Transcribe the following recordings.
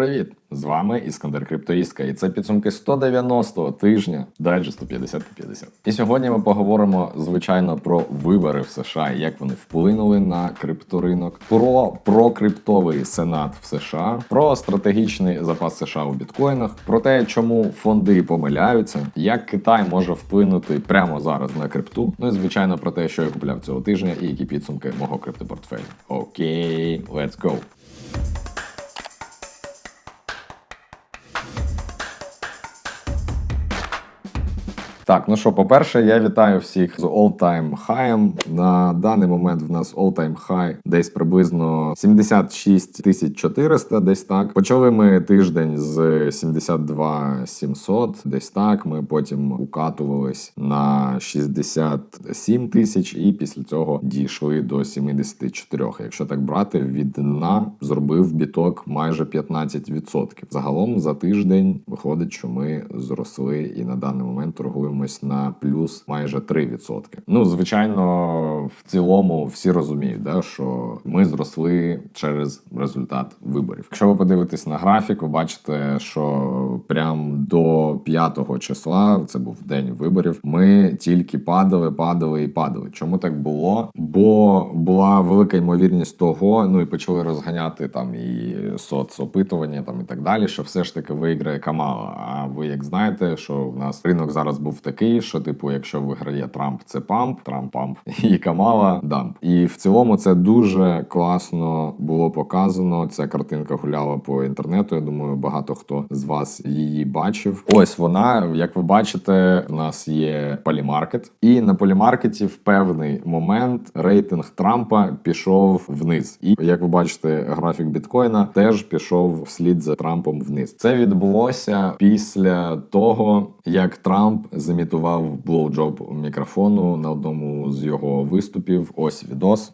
Привіт! З вами Іскандер Криптоїстка, і це підсумки 190-го тижня дайджесту 50 на 50. І сьогодні ми поговоримо звичайно про вибори в США, як вони вплинули на крипторинок, про прокриптовий сенат в США, про стратегічний запас США у біткоїнах, про те, чому фонди помиляються, як Китай може вплинути прямо зараз на крипту. Ну і звичайно про те, що я купляв цього тижня, і які підсумки мого криптопортфелю. Окей, let's go! Так, ну що, по-перше, я вітаю всіх з all-time high. На даний момент в нас all-time high десь приблизно 76 тисяч 400, десь так. Почали ми тиждень з 72 700, десь так. Ми потім укатувались на 67 тисяч, і після цього дійшли до 74. Якщо так брати, від дна зробив біток майже 15%. Загалом за тиждень виходить, що ми зросли і на даний момент торгуємось на плюс майже 3%. Ну, звичайно, в цілому всі розуміють, да, що ми зросли через результат виборів. Якщо ви подивитесь на графік, ви бачите, що прям до 5 числа, це був день виборів, ми тільки падали, падали і падали. Чому так було? Бо була велика ймовірність того, ну і почали розганяти там і соцопитування, там і так далі, що все ж таки виграє Камала. А ви як знаєте, що в нас ринок зараз був такий, що типу, якщо виграє Трамп, це памп, Трамп памп і Камала дамп. І в цілому це дуже класно було показано. Ця картинка гуляла по інтернету. Я думаю, багато хто з вас її бачив. Ось вона, як ви бачите, у нас є полімаркет, і на полімаркеті в певний момент рейтинг Трампа пішов вниз. І як ви бачите, графік біткоїна теж пішов вслід за Трампом вниз. Це відбулося після того, як Трамп замітував блоуджоб мікрофону на одному з його виступів. Ось відос.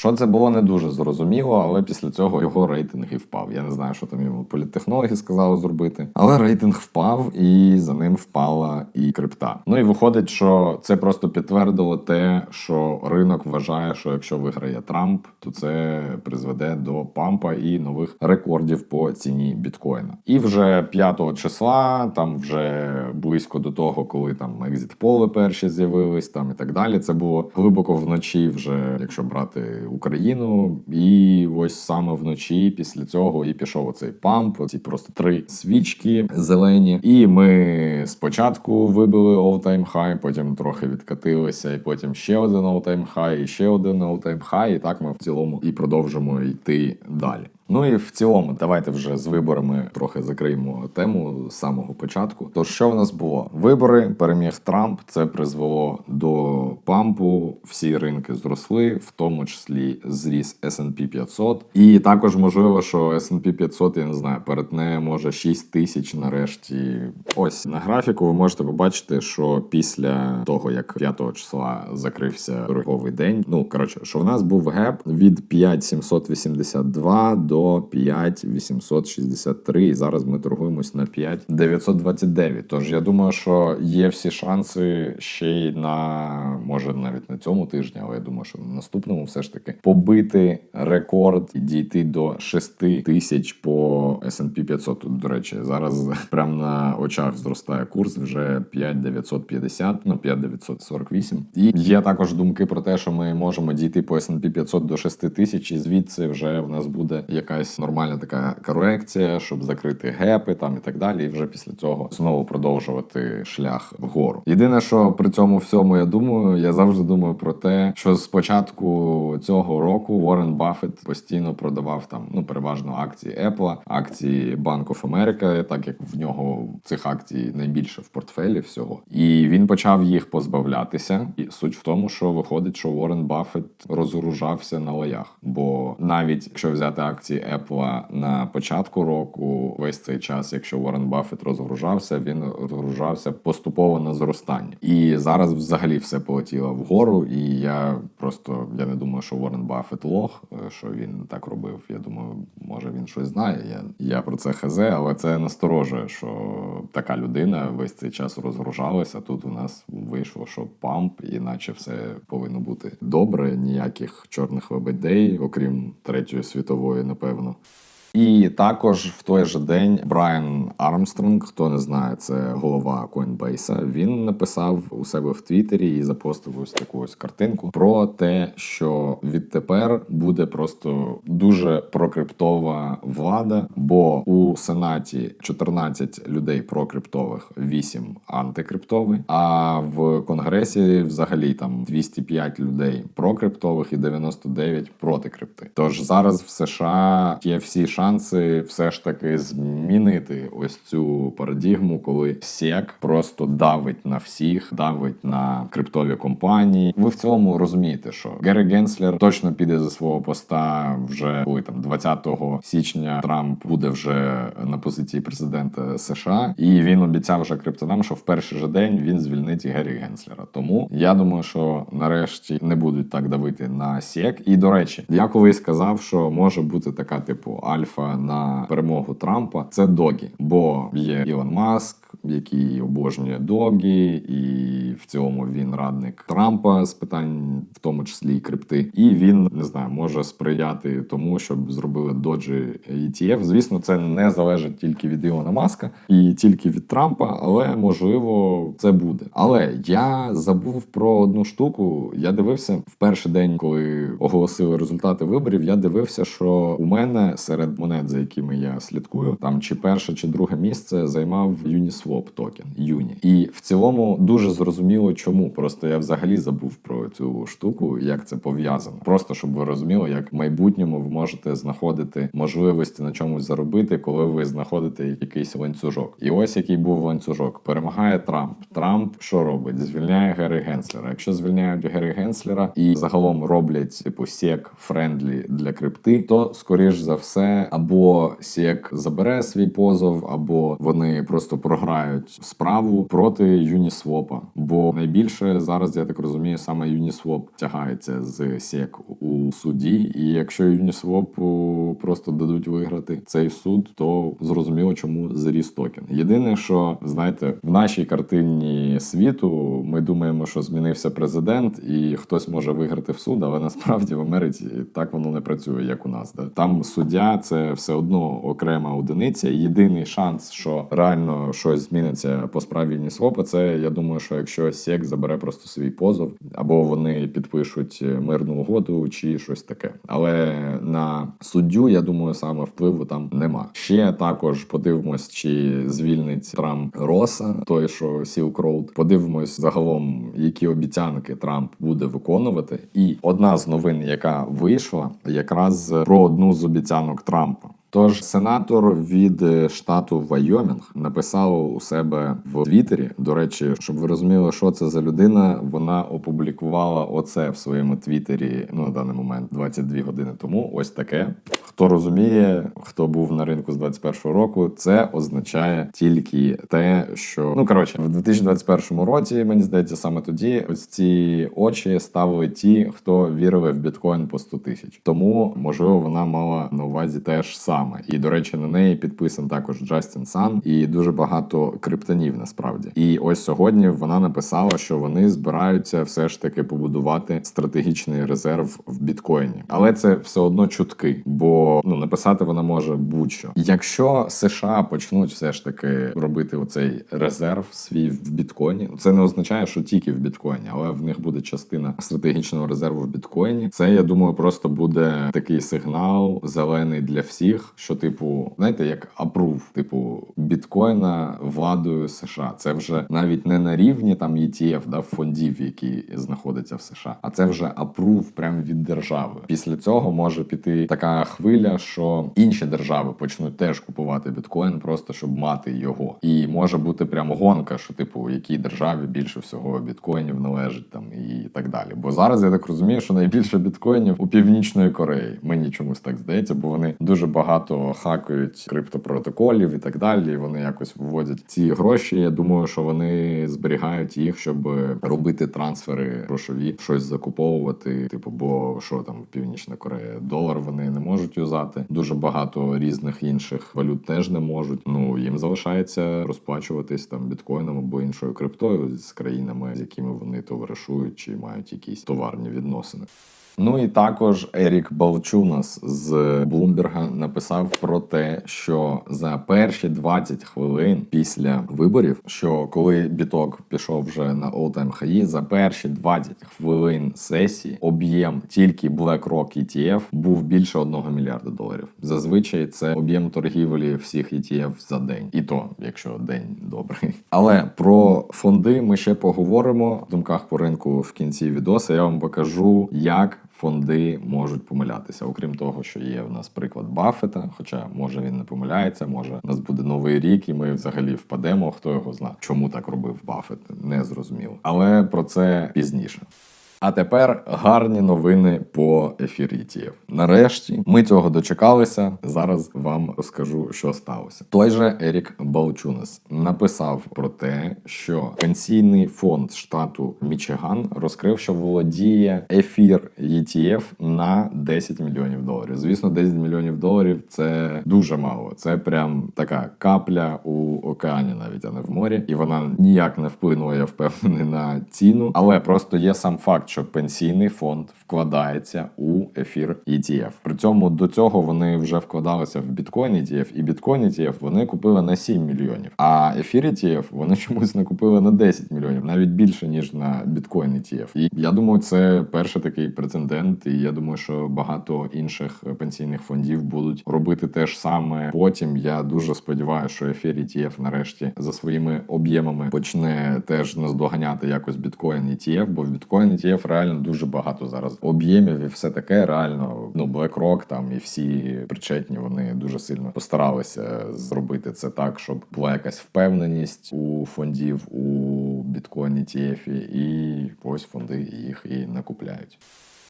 Що це було не дуже зрозуміло, але після цього його рейтинг і впав. Я не знаю, що там йому політтехнологи сказали зробити. Але рейтинг впав, і за ним впала і крипта. Ну і виходить, що це просто підтвердило те, що ринок вважає, що якщо виграє Трамп, то це призведе до пампа і нових рекордів по ціні біткоїна. І вже 5 числа, там вже близько до того, коли там екзит поли перші з'явились, там і так далі. Це було глибоко вночі, вже якщо брати. Україну, і ось саме вночі після цього і пішов оцей памп. Ці просто три свічки зелені. І ми спочатку вибили all-time high, потім трохи відкатилися, і потім ще один all-time high, і ще один all-time high, І так ми в цілому і продовжимо йти далі. Ну і в цілому, давайте вже з виборами трохи закриємо тему з самого початку. То що в нас було? Вибори переміг Трамп. Це призвело до пампу. Всі ринки зросли, в тому числі зріс S&P 500. І також можливо, що S&P 500, я не знаю, перетне може 6 тисяч нарешті. Ось на графіку ви можете побачити, що після того як 5 числа закрився торговий день. Ну коротше, що в нас був геп від 5782 до 5863, і зараз ми торгуємось на 5929. Тож я думаю, що є всі шанси ще й на може навіть на цьому тижні, але я думаю, що на наступному все ж таки побити рекорд і дійти до 6 тисяч по S&P 500. Тут, до речі, зараз прямо на очах зростає курс вже 5950, ну 5948. І є також думки про те, що ми можемо дійти по S&P 500 до 6 тисяч, і звідси вже в нас буде якась нормальна така корекція, щоб закрити гепи там і так далі. І вже після цього знову продовжувати шлях вгору. Єдине, що при цьому всьому я думаю, я завжди думаю про те, що з початку цього року Уоррен Баффет постійно продавав там ну переважно акції Apple, акції Bank of America, так як в нього цих акцій найбільше в портфелі всього, і він почав їх позбавлятися. І суть в тому, що виходить, що Уоррен Баффет розоружався на лоях, бо навіть якщо взяти акції Apple на початку року, весь цей час, якщо Уоррен Баффет розгружався, він розгружався поступово на зростання. І зараз взагалі все полетіло вгору, і я просто я не думаю, що Уоррен Баффет лох, е, що він так робив. Я думаю, може він щось знає. Я, я про це хз, але це насторожує, що така людина весь цей час розгружалася. Тут у нас вийшло, що памп, іначе все повинно бути добре. Ніяких чорних лебедей, окрім третьої світової, напевно. І також в той же день Брайан Армстронг, хто не знає, це голова Coinbase, він написав у себе в Твіттері і запостив ось таку ось картинку про те, що відтепер буде просто дуже прокриптова влада, бо у сенаті 14 людей прокриптових, 8 антикриптових, а в конгресі взагалі там 205 людей прокриптових і 99 проти крипти. Тож зараз в США є всі шанси все ж таки змінити ось цю парадігму, коли сек просто давить на всіх, давить на криптові компанії. Ви в цілому розумієте, що Герри Генслер точно піде за свого поста вже коли там 20 січня Трамп буде вже на позиції президента США, і він обіцяв вже криптонам, що в перший же день він звільнить Геррі Генслера. Тому я думаю, що нарешті не будуть так давити на сек. І до речі, я колись сказав, що може бути така типу альфа на перемогу Трампа. Це догі, бо є Ілон Маск. Який обожнює догі, і в цілому він радник Трампа з питань, в тому числі і крипти, і він не знаю, може сприяти тому, щоб зробили доджі ETF. Звісно, це не залежить тільки від Ілона Маска і тільки від Трампа, але можливо це буде. Але я забув про одну штуку. Я дивився в перший день, коли оголосили результати виборів. Я дивився, що у мене серед монет, за якими я слідкую, там чи перше, чи друге місце займав Uniswap токен Юні. І в цілому дуже зрозуміло, чому. Просто я взагалі забув про цю штуку, як це пов'язано. Просто щоб ви розуміли, як в майбутньому ви можете знаходити можливості на чомусь заробити, коли ви знаходите якийсь ланцюжок. І ось який був ланцюжок. Перемагає Трамп. Трамп що робить? Звільняє Герри Генслера. Якщо звільняють Герри Генслера і загалом роблять типу сек френдлі для крипти, то скоріш за все або сек забере свій позов, або вони просто програють справу проти Юнісвопа. Бо найбільше зараз я так розумію, саме Uniswap тягається з сек у суді. І якщо Uniswap просто дадуть виграти цей суд, то зрозуміло, чому зріс токен. Єдине, що знаєте, в нашій картині світу ми думаємо, що змінився президент, і хтось може виграти в суд, але насправді в Америці так воно не працює, як у нас. Да? Там суддя це все одно окрема одиниця. Єдиний шанс, що реально щось зміниться по справі Uniswap, це я думаю, що якщо СЕК забере просто свій позов, або вони підпишуть мирну угоду, чи щось таке. Але на суддю, я думаю, саме впливу там нема. Ще також подивимось, чи звільнить Трамп Роса, той що Silk Road. Подивимось загалом, які обіцянки Трамп буде виконувати. І одна з новин, яка вийшла, якраз про одну з обіцянок Трампа. Тож сенатор від е, штату Вайомінг написав у себе в Твіттері. До речі, щоб ви розуміли, що це за людина, вона опублікувала оце в своєму Твіттері ну на даний момент 22 години тому. Ось таке. Хто розуміє, хто був на ринку з 21 року, це означає тільки те, що ну коротше, в 2021 році мені здається, саме тоді ось ці очі ставили ті, хто вірили в біткоін по 100 тисяч. Тому можливо вона мала на увазі теж саме. І до речі, на неї підписан також Джастін Сан і дуже багато криптонів насправді. І ось сьогодні вона написала, що вони збираються все ж таки побудувати стратегічний резерв в біткоїні, але це все одно чутки, бо ну написати вона може будь-що. Якщо США почнуть все ж таки робити оцей резерв свій в біткоїні, це не означає, що тільки в біткоїні, але в них буде частина стратегічного резерву в біткоїні. Це я думаю, просто буде такий сигнал зелений для всіх. Що, типу, знаєте, як апрув, типу біткоїна владою США. Це вже навіть не на рівні там ETF, да, фондів, які знаходяться в США, а це вже апрув прямо від держави. Після цього може піти така хвиля. що інші держави почнуть теж купувати біткоін, просто щоб мати його. І може бути прямо гонка, що типу, якій державі більше всього біткоїнів належить там і так далі. Бо зараз я так розумію, що найбільше біткоїнів у північної Кореї. Мені чомусь так здається, бо вони дуже багато хакають криптопротоколів і так далі. Вони якось виводять ці гроші. Я думаю, що вони зберігають їх, щоб робити трансфери грошові, щось закуповувати. Типу, бо що там Північна Корея, долар вони не можуть юзати. Дуже багато різних інших валют теж не можуть. Ну їм залишається розплачуватись там біткоїном або іншою криптою з країнами, з якими вони товаришують чи мають якісь товарні відносини. Ну і також Ерік Балчунас з Блумберга написав про те, що за перші 20 хвилин після виборів, що коли біток пішов вже на all-time high, за перші 20 хвилин сесії об'єм тільки BlackRock ETF був більше 1 мільярда доларів. Зазвичай це об'єм торгівлі всіх ETF за день, і то, якщо день добрий. Але про фонди ми ще поговоримо в думках по ринку в кінці відоса. Я вам покажу, як фонди можуть помилятися. Окрім того, що є в нас приклад Баффета, хоча може він не помиляється, може у нас буде новий рік, і ми взагалі впадемо. Хто його знає, чому так робив Баффет, не зрозуміло. Але про це пізніше. А тепер гарні новини по ефірі ETF. Нарешті ми цього дочекалися. Зараз вам розкажу, що сталося. Той же Ерік Балчунес написав про те, що пенсійний фонд штату Мічиган розкрив, що володіє ефір ETF на 10 мільйонів доларів. Звісно, 10 мільйонів доларів це дуже мало. Це прям така капля у океані, навіть а не в морі, і вона ніяк не вплинула, я впевнений на ціну. Але просто є сам факт, що пенсійний фонд вкладається у ефір ETF. При цьому до цього вони вже вкладалися в біткоін ETF, і біткоін ETF вони купили на 7 мільйонів. А ефір ETF вони чомусь не купили на 10 мільйонів, навіть більше ніж на біткоін ETF. І я думаю, це перший такий прецедент. І я думаю, що багато інших пенсійних фондів будуть робити те ж саме. Потім я дуже сподіваюся, що ефір ETF нарешті за своїми об'ємами почне теж наздоганяти якось біткоін ETF, бо в біткоін ETF реально дуже багато зараз об'ємів і все таке. Реально, ну BlackRock там і всі причетні, вони дуже сильно постаралися зробити це так, щоб була якась впевненість у фондів у біткоін ETF, і ось фонди їх і накупляють.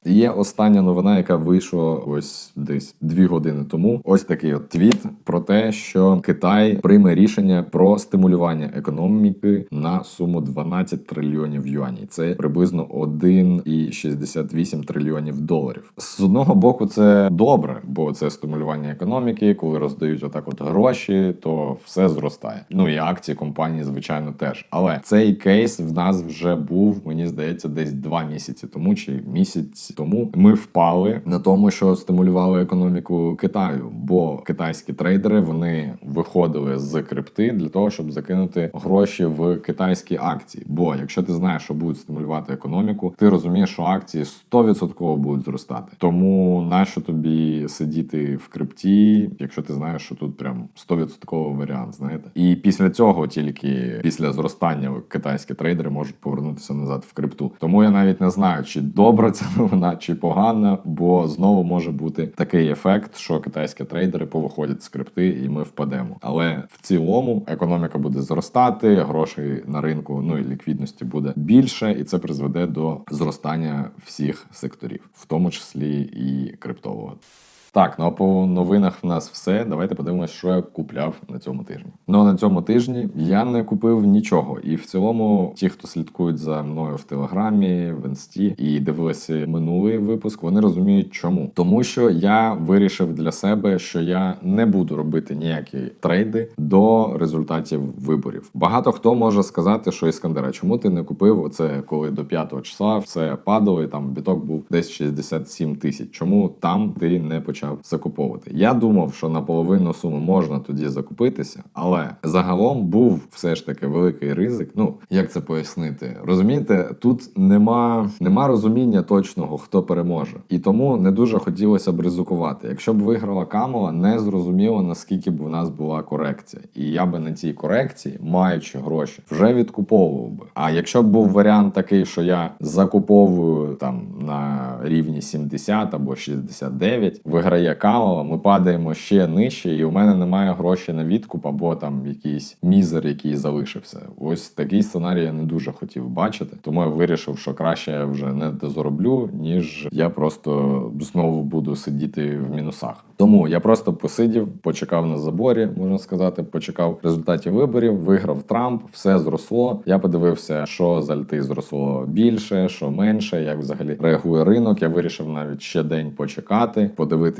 Є остання новина, яка вийшла ось десь дві години тому. Ось такий от твіт про те, що Китай прийме рішення про стимулювання економіки на суму 12 трильйонів юанів. Це приблизно 1,68 трильйонів доларів. З одного боку, це добре, бо це стимулювання економіки. Коли роздають отак от гроші, то все зростає. Ну і акції компанії, звичайно, теж. Але цей кейс в нас вже був, мені здається, десь два місяці тому чи місяць тому ми впали на тому, що стимулювали економіку Китаю, бо китайські трейдери вони виходили з крипти для того, щоб закинути гроші в китайські акції. Бо якщо ти знаєш, що будуть стимулювати економіку, ти розумієш, що акції 100% будуть зростати. Тому нащо тобі сидіти в крипті, якщо ти знаєш, що тут прям 100% варіант, знаєте, і після цього тільки після зростання китайські трейдери можуть повернутися назад в крипту. Тому я навіть не знаю, чи добра ця новина, чи погана, бо знову може бути такий ефект, що китайські трейдери повиходять з крипти, і ми впадемо. Але в цілому економіка буде зростати, грошей на ринку, ну і ліквідності буде більше, і це призведе до зростання всіх секторів, в тому числі і криптового. Так, ну а по новинах в нас все. Давайте подивимося, що я купляв на цьому тижні. Ну на цьому тижні я не купив нічого. І в цілому, ті, хто слідкують за мною в телеграмі, в інсті і дивилися минулий випуск, вони розуміють, чому. Тому що я вирішив для себе, що я не буду робити ніякі трейди до результатів виборів. Багато хто може сказати, що Іскандера, чому ти не купив оце, коли до 5 числа все падало, і там біток був десь 67 тисяч. Чому там ти не почав закуповувати? Я думав, що на половину суми можна тоді закупитися, але загалом був все ж таки великий ризик. Ну як це пояснити? Розумієте, тут нема, нема розуміння точного, хто переможе, і тому не дуже хотілося б ризикувати. Якщо б виграла Камала, не зрозуміло наскільки б у нас була корекція, і я би на цій корекції, маючи гроші, вже відкуповував би. А якщо б був варіант такий, що я закуповую там на рівні 70 або 69, виграю виграє Камала, ми падаємо ще нижче, і у мене немає грошей на відкуп або там якийсь мізер, який залишився. Ось такий сценарій я не дуже хотів бачити, тому я вирішив, що краще я вже не дозароблю, ніж я просто знову буду сидіти в мінусах. Тому я просто посидів, почекав на заборі, можна сказати, почекав результатів виборів, виграв Трамп, все зросло. Я подивився, що з альти зросло більше, що менше, як взагалі реагує ринок. Я вирішив навіть ще день почекати,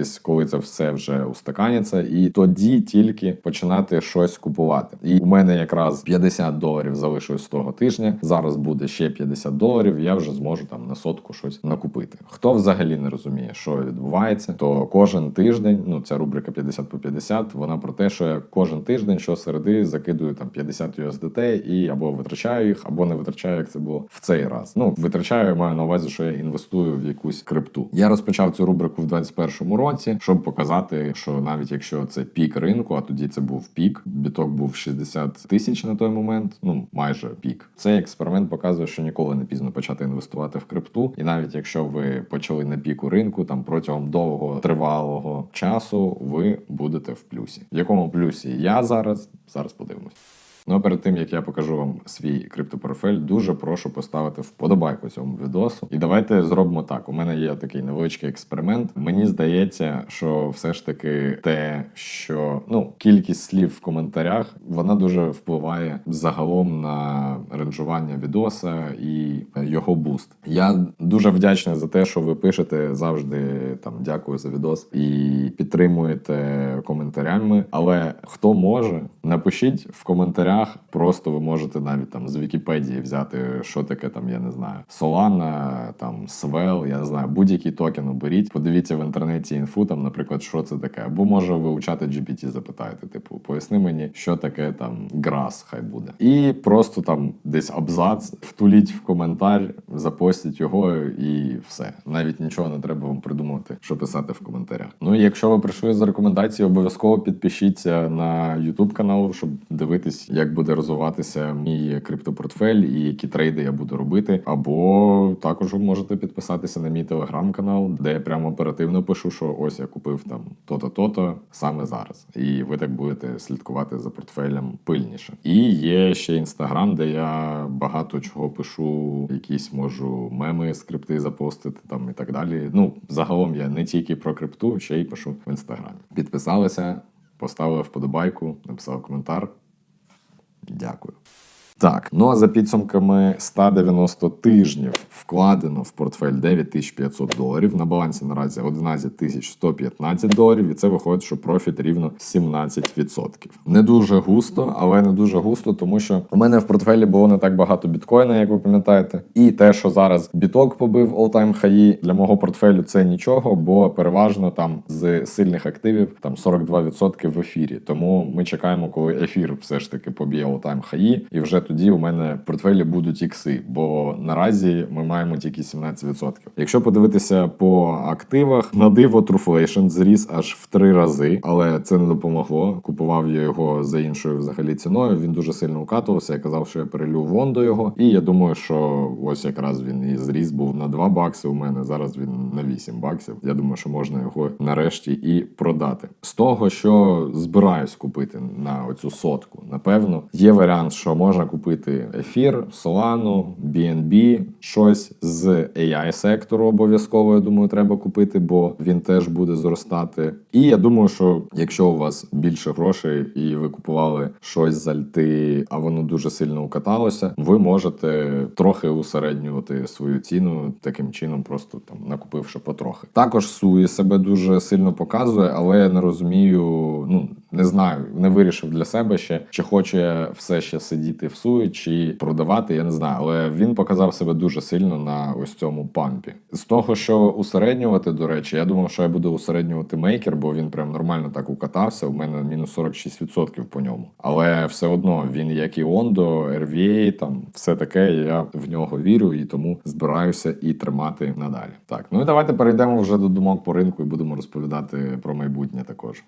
подивитись, коли це все вже устаканяться, і тоді тільки починати щось купувати. І у мене якраз 50 доларів залишилось з того тижня. Зараз буде ще 50 доларів. Я вже зможу там на сотку щось накупити. Хто взагалі не розуміє, що відбувається, то кожен тиждень, ну ця рубрика 50 по 50, вона про те, що я кожен тиждень щосереди закидую там 50 USDT і або витрачаю їх, або не витрачаю, як це було в цей раз. Ну витрачаю, маю на увазі, що я інвестую в якусь крипту. Я розпочав цю рубрику в 2021 році, щоб показати, що навіть якщо це пік ринку, а тоді це був пік, біток був 60 тисяч на той момент, ну майже пік. Цей експеримент показує, що ніколи не пізно почати інвестувати в крипту, і навіть якщо ви почали на піку ринку, там протягом довгого тривалого часу ви будете в плюсі. В якому плюсі я зараз? Зараз подивимось. Ну а перед тим як я покажу вам свій криптопортфель, дуже прошу поставити вподобайку цьому відосу. І давайте зробимо так. У мене є такий невеличкий експеримент. Мені здається, що все ж таки те, що ну кількість слів в коментарях, вона дуже впливає загалом на ренжування відоса і його буст. Я дуже вдячний за те, що ви пишете завжди там дякую за відос і підтримуєте коментарями. Але хто може, напишіть в коментарях. Просто ви можете навіть там з Вікіпедії взяти, що таке там, я не знаю, Solana, там Swell, я не знаю, будь-який токен оберіть. Подивіться в інтернеті інфу, там, наприклад, що це таке. Або може ви у чата GPT запитаєте, типу, поясни мені, що таке там Grass, хай буде. І просто там десь абзац, втуліть в коментар, запостіть його і все. Навіть нічого не треба вам придумувати, що писати в коментарях. Ну і якщо ви прийшли за рекомендації, обов'язково підпишіться на YouTube канал, щоб дивитись, як буде розвиватися мій криптопортфель і які трейди я буду робити. Або також ви можете підписатися на мій телеграм-канал, де я прямо оперативно пишу, що ось я купив там то-то, то-то саме зараз. І ви так будете слідкувати за портфелем пильніше. І є ще інстаграм, де я багато чого пишу, якісь можу меми, скрипти запостити там і так далі. Ну, загалом я не тільки про крипту, ще й пишу в інстаграмі. Підписалися, поставили вподобайку, написали коментар. Дякую. Так, ну а за підсумками 190 тижнів вкладено в портфель 9500 доларів. На балансі наразі 11115 доларів, і це виходить, що профіт рівно 17%. Не дуже густо, але не дуже густо, тому що у мене в портфелі було не так багато біткоїна, як ви пам'ятаєте. І те, що зараз біток побив all-time хаї, для мого портфелю це нічого, бо переважно там з сильних активів там 42% в ефірі. Тому ми чекаємо, коли ефір все ж таки поб'є all-time хаї, і вже тоді у мене портфелі будуть ікси, бо наразі ми маємо тільки 17%. Якщо подивитися по активах, на диво Trueflation зріс аж в три рази, але це не допомогло. Купував я його за іншою взагалі ціною. Він дуже сильно укатувався. Я казав, що я перелю вон до його. І я думаю, що ось якраз він і зріс був на 2 бакси. У мене зараз він на 8 баксів. Я думаю, що можна його нарешті і продати. З того, що збираюсь купити на оцю сотку, напевно, є варіант, що можна купити ефір, Solana, BNB, щось з AI сектору обов'язково. Я думаю, треба купити, бо він теж буде зростати. І я думаю, що якщо у вас більше грошей і ви купували щось з альти, а воно дуже сильно укаталося, ви можете трохи усереднювати свою ціну таким чином, просто там накупивши потрохи. Також суї себе дуже сильно показує, але я не розумію. Ну не знаю, не вирішив для себе ще, чи хочу я все ще сидіти в суї, чи продавати. Я не знаю, але він показав себе дуже сильно на ось цьому пампі. З того, що усереднювати, до речі, я думав, що я буду усереднювати мейкер, бо він прям нормально так укатався. У мене мінус 46% по ньому. Але все одно він, як і Ондо, RVA, там все таке. Я в нього вірю і тому збираюся і тримати надалі. Так, ну і давайте перейдемо вже до думок по ринку і будемо розповідати про майбутнє також.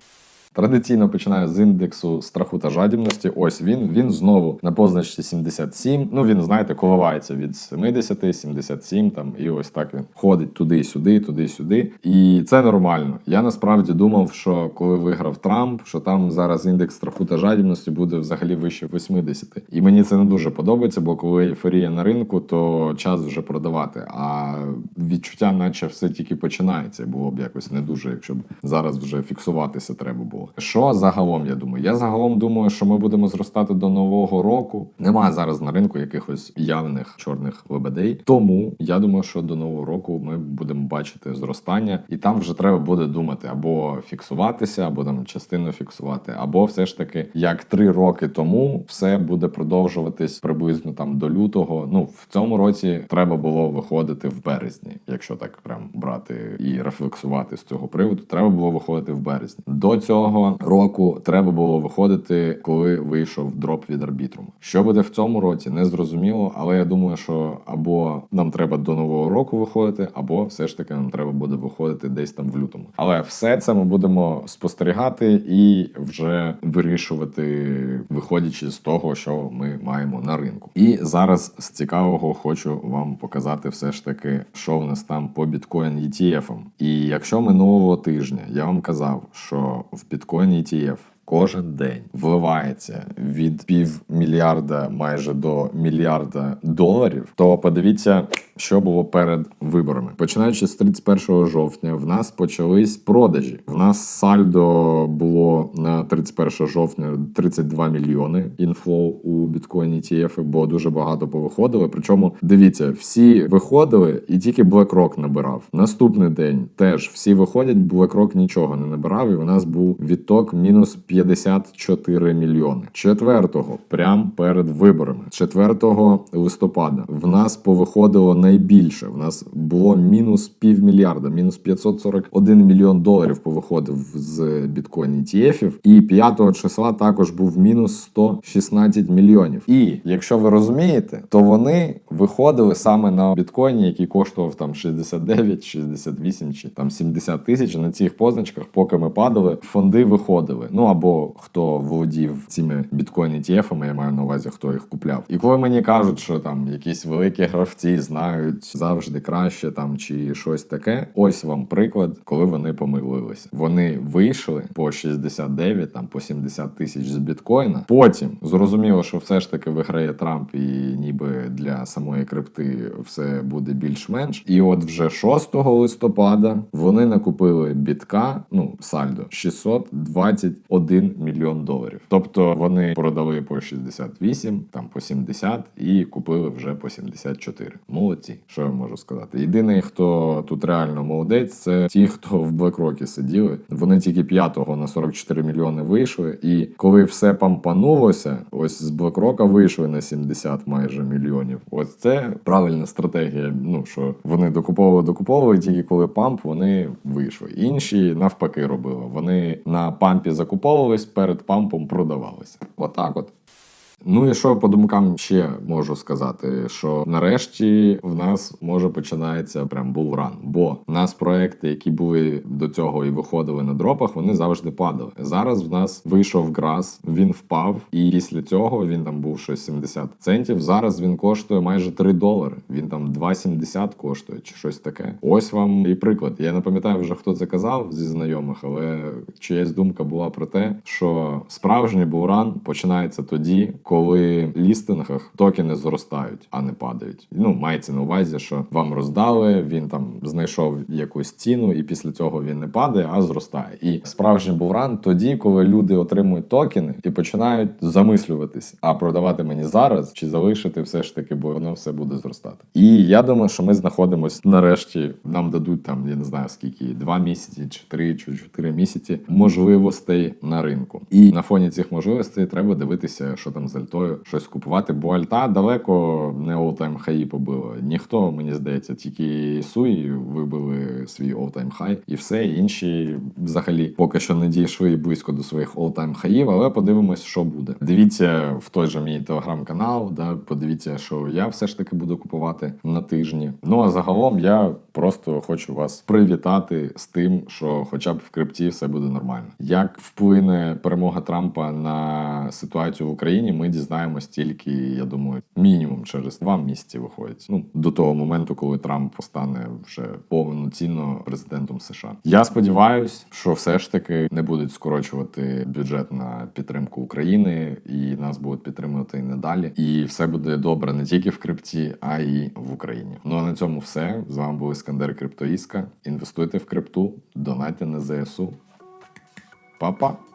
Традиційно починаю з індексу страху та жадібності. Ось він. Він знову на позначці 77. Ну він, знаєте, коливається від 70, 77, там і ось так він ходить туди-сюди, туди-сюди. І це нормально. Я насправді думав, що коли виграв Трамп, що там зараз індекс страху та жадібності буде взагалі вище 80. І мені це не дуже подобається, бо коли ейфорія на ринку, то час вже продавати. А відчуття, наче все тільки починається. Було б якось не дуже, якщо б зараз вже фіксуватися треба було. Що загалом я думаю? Я загалом думаю, що ми будемо зростати до нового року. Немає зараз на ринку якихось явних чорних лебедей. Тому я думаю, що до нового року ми будемо бачити зростання, і там вже треба буде думати або фіксуватися, або там частину фіксувати, або все ж таки, як три роки тому, все буде продовжуватись приблизно там до лютого. Ну в цьому році треба було виходити в березні, якщо так прям брати і рефлексувати з цього приводу. Треба було виходити в березні. До цього року треба було виходити, коли вийшов дроп від арбітруму. Що буде в цьому році, не зрозуміло, але я думаю, що або нам треба до нового року виходити, або все ж таки нам треба буде виходити десь там в лютому. Але все це ми будемо спостерігати і вже вирішувати, виходячи з того, що ми маємо на ринку. І зараз з цікавого хочу вам показати все ж таки, що в нас там по біткоін ETF. І якщо минулого тижня я вам казав, що в біткоін ETF Кожен день вливається від півмільярда майже до мільярда доларів. То подивіться, що було перед виборами. Починаючи з 31 жовтня, в нас почались продажі. В нас сальдо було на 31 жовтня 32 мільйони інфлоу у біткоін ETF, бо дуже багато повиходили. Причому дивіться, всі виходили, і тільки BlackRock набирав. Наступний день теж всі виходять, BlackRock нічого не набирав, і у нас був відток мінус 54 мільйони. 4-го, прямо перед виборами, 4 листопада, в нас повиходило найбільше. В нас було мінус півмільярда, мінус 541 мільйон доларів повиходив з біткоін ETF. І 5 числа також був мінус 116 мільйонів. І якщо ви розумієте, то вони виходили саме на біткоїні, який коштував там 69, 68 чи там 70 тисяч. На цих позначках, поки ми падали, фонди виходили. Ну або хто володів цими біткоін ETF, я маю на увазі, хто їх купляв. І коли мені кажуть, що там якісь великі гравці знають завжди краще там чи щось таке, ось вам приклад, коли вони помилилися. Вони вийшли по 69, там по 70 тисяч з біткоїна. Потім зрозуміло, що все ж таки виграє Трамп, і ніби для самої крипти все буде більш-менш. І от вже 6 листопада вони накупили бітка, ну сальдо 621 мільйон доларів. Тобто вони продали по 68, там по 70 і купили вже по 74. Молодці, що я можу сказати. Єдиний, хто тут реально молодець, це ті, хто в BlackRock сиділи. Вони тільки 5-го на 44 мільйони вийшли. І коли все пампанулося, ось з BlackRock вийшли на 70 майже мільйонів. Ось це правильна стратегія. Ну що вони докуповували, докуповували, тільки коли памп вони вийшли. Інші навпаки робили. Вони на пампі закуповувались, перед пампом продавалися. Отак, от. Ну і що по думкам ще можу сказати, що нарешті в нас може починається прям булран. Бо в нас проекти, які були до цього і виходили на дропах, вони завжди падали. Зараз в нас вийшов грас, він впав, і після цього він там був щось 70 центів. Зараз він коштує майже 3 долари. Він там 2,70 коштує чи щось таке. Ось вам і приклад. Я не пам'ятаю вже хто це казав зі знайомих, але чиясь думка була про те, що справжній булран починається тоді, в лістингах токени зростають, а не падають. Ну мається на увазі, що вам роздали, він там знайшов якусь ціну, і після цього він не падає, а зростає. І справжній булран тоді, коли люди отримують токени і починають замислюватись, а продавати мені зараз чи залишити все ж таки, бо воно все буде зростати. І я думаю, що ми знаходимося нарешті. Нам дадуть там, я не знаю скільки, два місяці, чи три, чи чотири місяці можливостей на ринку. І на фоні цих можливостей треба дивитися, що там за альтою щось купувати, бо альта далеко не all-time хаї побила. Ніхто, мені здається, тільки Суї вибили свій all-time хай, і все інші взагалі поки що не дійшли близько до своїх all-time хаїв, але подивимось, що буде. Дивіться в той же мій телеграм-канал, да, подивіться, що я все ж таки буду купувати на тижні. Ну а загалом я просто хочу вас привітати з тим, що хоча б в крипті все буде нормально. Як вплине перемога Трампа на ситуацію в Україні, ми дізнаємось тільки, я думаю, мінімум через два місяці виходить. Ну до того моменту, коли Трамп стане вже повноцінно президентом США. Я сподіваюся, що все ж таки не будуть скорочувати бюджет на підтримку України, і нас будуть підтримувати і надалі. І все буде добре не тільки в крипті, а й в Україні. Ну а на цьому все. З вами був Іскандер Криптоїска. Інвестуйте в крипту, донайте на ЗСУ. Па-па!